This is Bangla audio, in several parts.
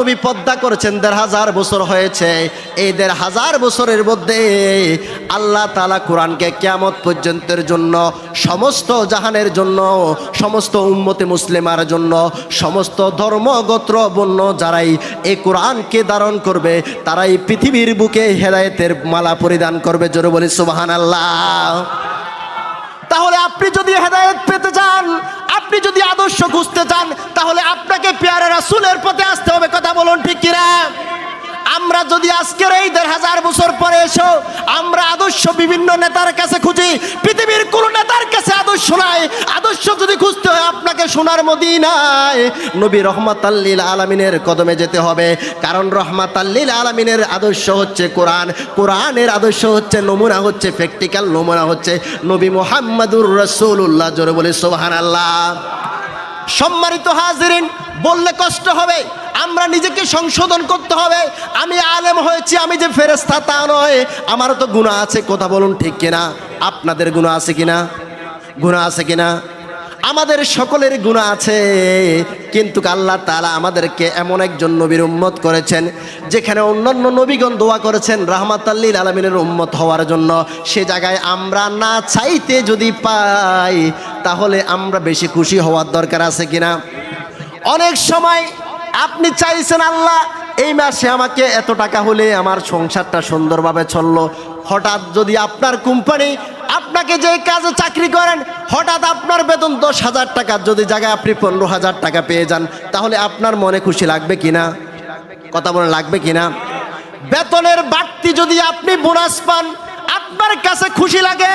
নবী পদ্মা করেছেন, দেড় হাজার বছর হয়েছে। এই দেড় হাজার বছরের মধ্যে আল্লাহ তালা কোরআনকে কেয়ামত পর্যন্তের জন্য, সমস্ত জাহানের জন্য, সমস্ত উম্মতে মুসলিমার জন্য, সমস্ত ধর্মগোত্র বন্য যারাই এই কোরআনকে ধারণ করবে, তারাই পৃথিবীর বুকে হেদায়েতের মালা পরিধান করবে। জোরে বলি সুবাহান আল্লাহ তাহলে আপনি যদি হেদায়ত পেতে চান, আপনি যদি আদর্শ খুঁজতে চান, তাহলে আপনাকে পেয়ারা রাসুলের পথে আসতে হবে, কথা বলুন ঠিক কিনা? আমরা যদি আজকের এই দেড় হাজার বছর পরে এসো, আমরা আদর্শ বিভিন্ন নেতার কাছে খুঁজি কাছে আদর্শ যদি খুঁজতে হয় আপনাকে সোনার মদিনায়। নবী রহমত আল্লিল আলমিনের কদমে যেতে হবে। কারণ রহমত আল্লিল আলমিনের আদর্শ হচ্ছে কোরআন। কোরআনের আদর্শ হচ্ছে নমুনা হচ্ছে প্র্যাকটিক্যাল নমুনা হচ্ছে নবী মোহাম্মদুর রসুল্লাহ জোরে বলে সোহান আল্লাহ সম্মানিত হাজিরিন, বললে কষ্ট হবে। আমরা নিজেকে সংশোধন করতে হবে। আমি আলেম হয়েছি, আমি যে ফেরেস্তা তা নয়। আমারও তো গুণা আছে, কথা বলুন ঠিক কিনা? আপনাদের গুণা আছে কিনা? গুণা আছে কিনা? আমাদের সকলের গুণা আছে, কিন্তু আল্লাহ তালা আমাদেরকে এমন একজন নবীর উম্মত করেছেন, যেখানে অন্যান্য নবীগণ দোয়া করেছেন রাহমাত আল্লিল আলমিনের উম্মত হওয়ার জন্য। সে জায়গায় আমরা না চাইতে যদি পাই, তাহলে আমরা বেশি খুশি হওয়ার দরকার আছে কিনা? অনেক সময় আপনি চাইছেন, আল্লাহ, এই মাসে আমাকে এত টাকা হলে আমার সংসারটা সুন্দরভাবে চলল। হঠাৎ যদি আপনার কোম্পানি আপনাকে যে কাজে চাকরি করেন, হঠাৎ আপনার বেতন দশ হাজার টাকা, যদি জায়গায় আপনি পনেরো হাজার টাকা পেয়ে যান, তাহলে আপনার মনে খুশি লাগবে কিনা? কথা বলে লাগবে কিনা? বেতনের বাড়তি যদি আপনি বোনাস পান, আপনার কাছে খুশি লাগে।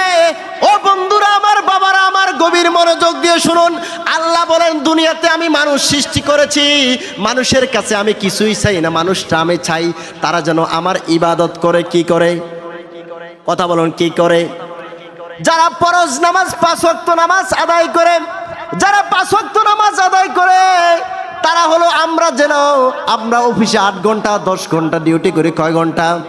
ও বন্ধুরা, আমার বাবারা, আমার গভীর মনোযোগ দিয়ে শুনুন। আল্লাহ বলেন, দুনিয়াতে আমি মানুষ সৃষ্টি করেছি। মানুষের কাছে আমি কিছুই চাই না, মানুষটা আমি চাই, তারা যেন আমার ইবাদত করে, কি করে? কথা বলুন, কি করে? যারা ফরজ নামাজ, পাঁচ নামাজ আদায় করে, যারা পাঁচ নামাজ আদায় করে, তারা হলো আমরা যেন, আমরা অফিসে আট ঘণ্টা, দশ ঘণ্টা ডিউটি করি, কয় ঘণ্টা?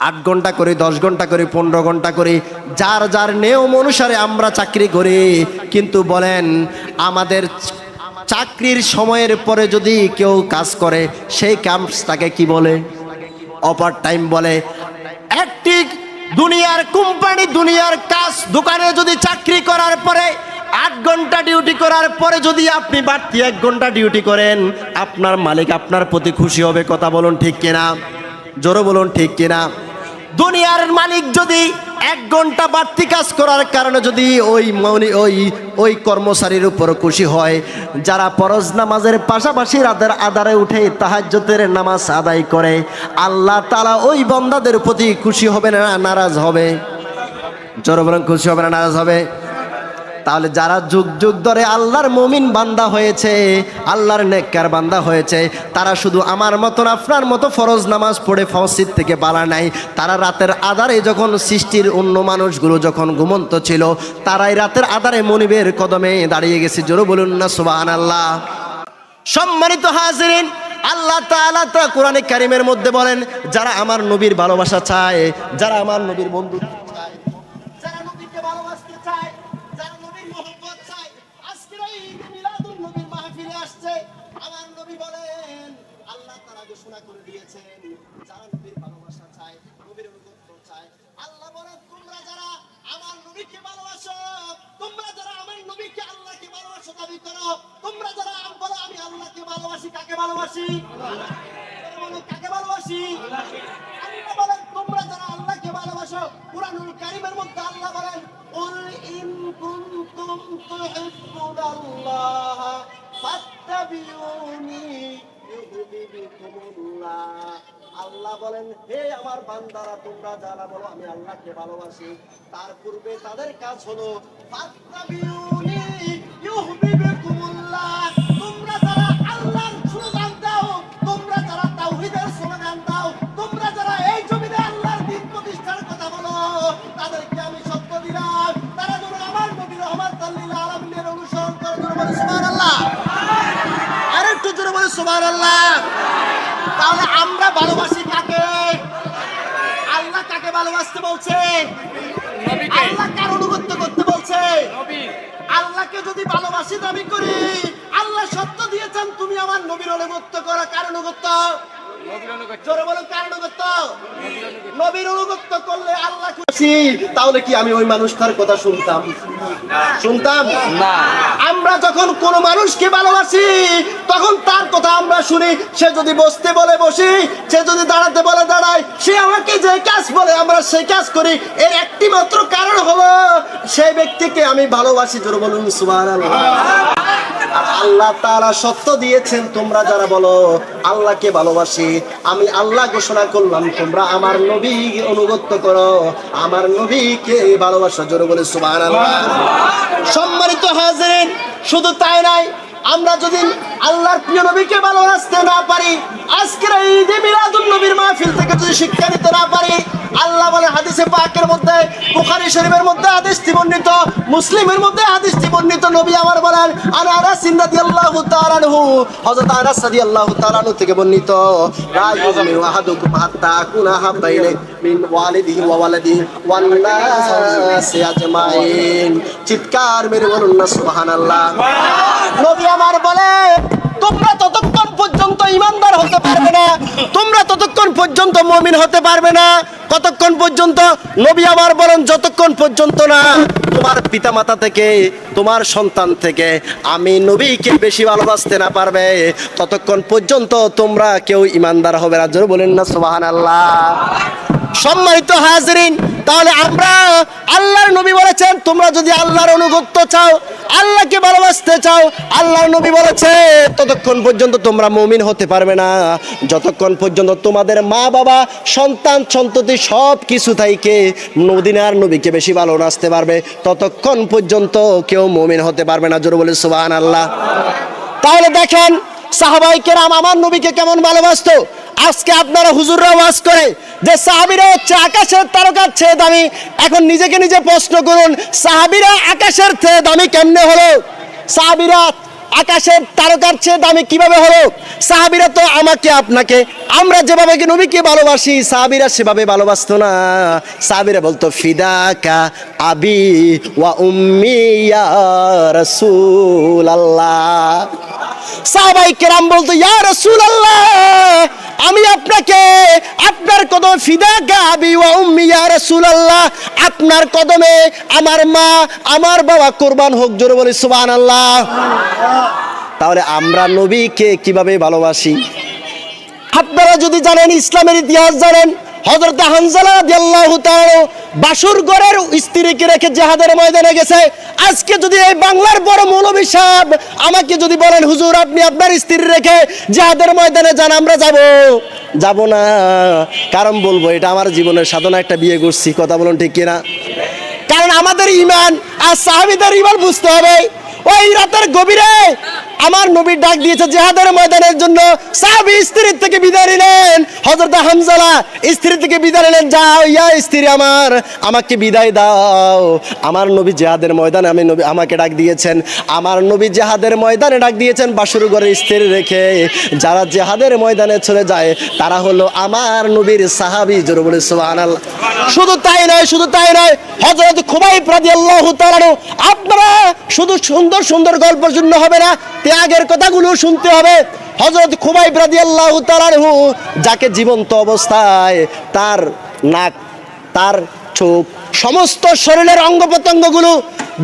আট ঘণ্টা করি, দশ ঘণ্টা করি, পনেরো ঘণ্টা করি। যার যার নিয়ম অনুসারে আমরা চাকরি করি। কিন্তু বলেন, আমাদের চাকরির সময়ের পরে যদি কেউ কাজ করে, সেই কাজটাকে কি বলে? অপার টাইম বলে। একটি দুনিয়ার কোম্পানি, দুনিয়ার কাজ, দোকানে যদি চাকরি করার পরে আট ঘণ্টা ডিউটি করার পরে যদি আপনি বাড়তি এক ঘণ্টা ডিউটি করেন, আপনার মালিক আপনার প্রতি খুশি হবে, কথা বলুন ঠিক কিনা? জোরো বলুন ঠিক কিনা? দুনিয়ার মালিক যদি এক ঘণ্টা বাড়তি কাজ করার কারণে যদি ওই ওই ওই কর্মচারীর উপর খুশি হয়, যারা পরজ নামাজের পাশাপাশি রাতের আদারে উঠে তাহাজ্যতের নামাজ আদায় করে, আল্লাহ তারা ওই বন্দাদের প্রতি খুশি হবে না, নারাজ হবে? জোরে খুশি হবে না, নারাজ হবে? তাহলে যারা যুগ যুগ ধরে আল্লাহর মমিন বান্দা হয়েছে, আল্লাহর নেককার বান্দা হয়েছে, তারা শুধু আমার মতন, আপনার মতো ফরজ নামাজ পড়ে ফসিদ থেকে পালা নাই। তারা রাতের আধারে যখন সৃষ্টির অন্য মানুষগুলো যখন ঘুমন্ত ছিল, তারাই রাতের আধারে মনিবের কদমে দাঁড়িয়ে গেছে। জোরে বলুন না সুবাহ আল্লাহ সম্মানিত হাজিরিন, আল্লাহ তাআলা কোরআনে কারিমের মধ্যে বলেন, যারা আমার নবীর ভালোবাসা চায়, যারা আমার নবীর বন্ধু আসছে। আমার নবী বলেন, আল্লাহ তাআলা ঘোষণা করে দিয়েছেন, যারা নবীর ভালোবাসা চায়, নবীর অনুগত্য চায়, আল্লাহ বলেন, তোমরা যারা আমার নবীকে ভালোবাসো, তোমরা যারা আমার নবীকে আল্লাহকে ভালোবাসো দাবি করো, তোমরা যারা বলো, আমি আল্লাহকে ভালোবাসি, কাকে ভালোবাসি? কাকে ভালোবাসি? আল্লাহ বলেন, তোমরা যারা আল্লাহকে ভালোবাসো, কুরআনুল কারীমের মধ্যে আল্লাহ বলেন ইন কুনতুম তুহিব্বুনাল্লাহ ফাত্তাবিউনি ইউহিব্বুকুমুল্লাহ আল্লাহ বলেন, হে আমার বান্দারা, তোমরা যারা বলো, আমি আল্লাহকে ভালোবাসি। তার পূর্বে তাদের কাজ হলো সুবহানাল্লাহ তাহলে আমরা ভালোবাসি কাকে? আল্লাহ কাকে ভালোবাসতে বলছে? আল্লাহ কার অনুগত্য করতে বলছে? আল্লাহকে যদি ভালোবাসি দাবি করি আল্লাহ সত্য দিয়েছেন তুমি আমার নবীর অনুগত্য করো কার অনুগত্য? জোরে বলো কার অনুগত্য নবীর অনুগত্য করলে আল্লাহ খুশি। তাহলে কি আমি ওই মানুষটার কথা শুনতাম? শুনতাম? না। আমরা যখন কোন মানুষকে ভালোবাসি তখন তার কথা আমরা শুনি। সে যদি বসতে বলে বসি সে যদি দাঁড়াতে বলে দাঁড়ায় সে আমাকে যে কাজ বলে আমরা সেই কাজ করি। এর একটি মাত্র কারণ হলো সেই ব্যক্তিকে আমি ভালোবাসি। জোর বলুন সুবহানাল্লাহ। আল্লাহ তারা সত্য দিয়েছেন, তোমরা যারা বলো, আল্লাহকে ভালোবাসি, আমি আল্লাহ ঘোষণা করলাম, তোমরা আমার নবী অনুগত্য করো, আমার নবীকে ভালোবাসা। জোরে বলে সুবাহ সম্মানিত হাজরেন, শুধু তাই নাই আমরা যদি আল্লাহর প্রিয় নবীকে ভালোবাসতে না পারি। আজকের এই ঈদে মিলাদুন নবীর মাহফিল থেকে যদি শিক্ষা নিতে না পারি আল্লাহ বলে হাদিসে পাকের মধ্যে বুখারী শরীফের মধ্যে হাদিসটি বর্ণিত মুসলিমের মধ্যে হাদিসটি বর্ণিত নবী আমার বলেন আনা আনাস রাদিয়াল্লাহু তাআলা আনহু। হযরত আনাস রাদিয়াল্লাহু তাআলা আনহু থেকে বর্ণিত ইউমিনু আহাদুকুম হাত্তা আকুনা হাব্বা মিন ওয়ালিদিহি ওয়া ওয়ালাদিহি ওয়ান নাসি আজমাইন। চিৎকার মেরে বলুন না সুবহানাল্লাহ। নবী আমার বলে তোমরা ততক্ষণ পর্যন্ত ইমানদার হতে পারবে না। তোমরা ততক্ষণ পর্যন্ত মমিন হতে পারবে না। কতক্ষণ পর্যন্ত? নবী আমার বলেন, যতক্ষণ পর্যন্ত না। তোমার পিতামাতা থেকে, তোমার সন্তান থেকে আমি নবীকে বেশি ভালোবাসতে না পারবে। ততক্ষণ পর্যন্ত তোমরা কেউ ইমানদার হবে জোরে বলেন না সুবাহান আল্লাহ সম্মানিত হাজরিন, তাহলে আমরা আল্লাহর নবী বলেছেন, তোমরা যদি আল্লাহর অনুগত্য চাও, আল্লাহকে ভালোবাসতে চাও, আল্লাহর নবী বলেছে, ততক্ষণ পর্যন্ত তোমরা মমিন হতে পারবে না। যতক্ষণ পর্যন্ত তোমাদের মা বাবা সন্তান, সন্ততি সব কিছু থাইকে নদিনার নবীকে বেশি ভালোবাসতে পারবে, ততক্ষণ পর্যন্ত কেউ মমিন হতে পারবে না। জোর বলে সুবাহান আল্লাহ তাহলে দেখেন সাহাবাই কেরাম আমার নবীকে কেমন ভালোবাসতো? আজকে আপনারা হুজুররা ওয়াজ করে যে সাহাবিরা হচ্ছে আকাশের তারকার চেয়ে দামি। এখন নিজেকে নিজে প্রশ্ন করুন, সাহাবিরা আকাশের চেয়ে দামি কেমনে হলো? সাহাবিরা আকাশের তারকার চেয়ে দামি কীভাবে হলো? সাহাবিরা তো আমাকে, আপনাকে। আমরা যেভাবে কি নবীকে ভালোবাসি, সাহাবিরা সেভাবে ভালোবাসতো না। সাহাবিরা বলতো, ফিদাকা আবি ওয়া উম্মি ইয়া রাসূল আল্লাহ সাহাবাই কেরাম বলতো, ইয়া রাসূল আল্লাহ কদমে ফিদা গাবি ওয়া উম্মি ইয়া রাসূলুল্লাহ। আপনার কদমে আমার মা, আমার বাবা কুরবান হোক, জোরে বলি সুবহানাল্লাহ। তাহলে আমরা নবীকে কীভাবে ভালোবাসি? আপনারা যদি জানেন, ইসলামের ইতিহাস জানেন রাদিয়াল্লাহু বাসুর ঘরের স্ত্রীকে রেখে জিহাদের ময়দানে গেছে। আজকে যদি এই বাংলার বড় মৌলবী সাহেব আমাকে যদি বলেন, হুজুর, আপনি আপনার স্ত্রী রেখে ময়দানে যান, আমরা যাব। যাব না। কারণ বলব, এটা আমার জীবনের সাধনা, একটা বিয়ে করছি, কথা বলুন ঠিক কিনা? কারণ আমাদের ইমান আর সাহাবিদের ইমান বুঝতে হবে। ওই রাতের গভীরে আমার নবীর ডাক দিয়েছে জেহাদের ময়দানের জন্য। সাহাবি স্ত্রীর থেকে বিদায় নিলেন। হযরত হামজালা স্ত্রী থেকে বিদায় নিলেন। যাও, ইয়া স্ত্রী আমার, আমাকে বিদায় দাও। আমার নবী জেহাদের ময়দানে আমি নবী আমাকে ডাক দিয়েছেন। আমার নবী জেহাদের ময়দানে ডাক দিয়েছেন বাসুর ঘরের স্ত্রী রেখে। যারা জেহাদের ময়দানে চলে যায়, তারা হলো আমার নবীর সাহাবি। জোরে বলে সুবহানাল্লাহ। শুধু তাই নয়, শুধু তাই নয়, হযরত খুবাইব রাদিয়াল্লাহু তাআলা আপনারা শুধু সুন্দর সুন্দর গল্পের জন্য হবে না। ত্যাগের কথাগুলো শুনতে হবে। হযরত খুবাইব রাদিয়াল্লাহু তাআলাহু যাকে জীবন্ত অবস্থায় তার নাক, তার চোখ, সমস্ত শরীরের অঙ্গ প্রত্যঙ্গগুলো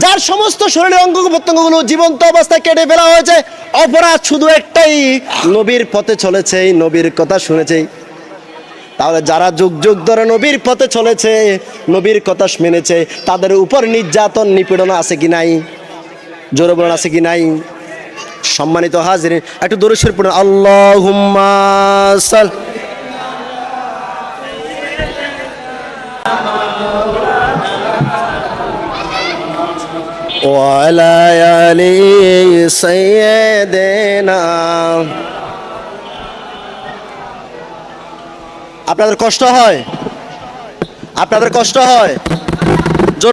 যার সমস্ত শরীরের অঙ্গ প্রত্যঙ্গগুলো জীবন্ত অবস্থায় কেটে ফেলা হয়েছে, অপরাধ শুধু একটাই, নবীর পথে চলেছে নবীর কথা শুনেছে। তাহলে যারা যুগ যুগ ধরে নবীর পথে চলেছে, নবীর কথা মেনেছে, তাদের উপর নির্যাতন, নিপীড়ন আছে কি নাই? জোরবরণ আছে কি নাই? সম্মানিত হাজির একটু দরুশের পড়ুন আল্লাহ সাল وعلى آل سيدنا আপনাদের কষ্ট হয় আপনাদের কষ্ট হয়